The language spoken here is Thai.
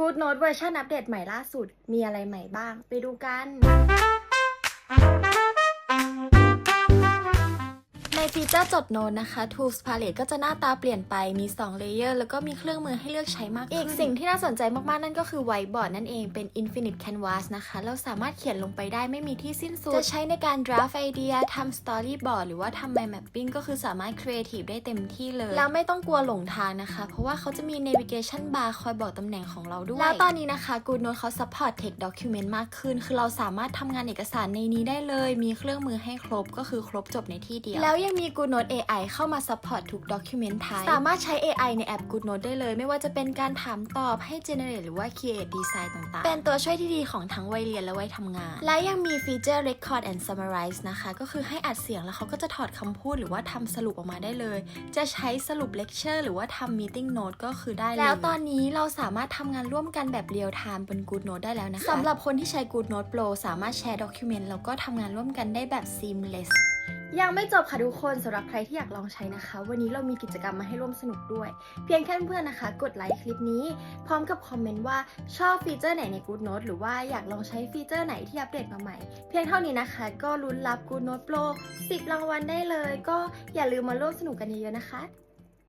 Good Note เวอร์ชันอัปเดตใหม่ล่าสุด มีอะไรใหม่บ้าง ไปดูกัน ในฟีเจอร์จดโน้ตนะคะ Tools Palette ก็จะหน้าตาเปลี่ยนไปมี2เลเยอร์แล้วก็มีเครื่องมือให้เลือกใช้มากขึ้นอีกสิ่งที่น่าสนใจมากๆ นั่นก็คือ Whiteboard นั่นเองเป็น Infinite Canvas นะคะ เราสามารถเขียนลงไปได้ไม่มีที่สิ้นสุด จะใช้ในการ draft idea ทำ storyboard หรือว่าทำ mind mapping ก็คือสามารถ creative ได้เต็มที่เลย แล้วไม่ต้องกลัวหลงทางนะคะ เพราะว่าเขาจะมี navigation bar คอยบอกตำแหน่งของเราด้วย แล้วตอนนี้นะคะ Good Note เขา support text document มากขึ้น คือเราสามารถทำงานเอกสารในนี้ได้เลย มีเครื่องมือให้ครบก็คือครบจบในที่เดียวแล้วยังมี Good Note AI เข้ามา support ทุก document type สามารถใช้ AI ในแอป Good Note ได้เลย ไม่ว่าจะเป็นการถามตอบให้ generate หรือว่า create design ต่างๆ เป็นตัวช่วยที่ดีของทั้งวัยเรียนและวัยทำงาน และยังมีฟีเจอร์ record and summarize นะคะ ก็คือให้อัดเสียงแล้วเขาก็จะถอดคำพูดหรือว่าทำสรุปออกมาได้เลย จะใช้สรุป lecture หรือว่าทำ meeting note ก็คือได้เลยแล้วตอนนี้เราสามารถทำงานร่วมกันแบบ real time บน Good Note ได้แล้วนะคะสำหรับคนที่ใช้ Good Note Pro สามารถแชร์ document แล้วก็ทำงานร่วมกันได้แบบ seamless ยังไม่จบค่ะทุกคนสำหรับใครที่อยากลองใช้นะคะ วันนี้เรามีกิจกรรมมาให้ร่วมสนุกด้วย เพียงแค่เพื่อนๆนะคะ กดไลค์คลิปนี้ พร้อมกับคอมเมนต์ว่าชอบฟีเจอร์ไหนใน Good Note หรือว่าอยากลองใช้ฟีเจอร์ไหนที่อัปเดตมาใหม่ เพียงเท่านี้นะคะ ก็ลุ้นรับ Good Note Pro 10 รางวัลได้เลย ก็อย่าลืมมาร่วมสนุกกันเยอะๆนะคะ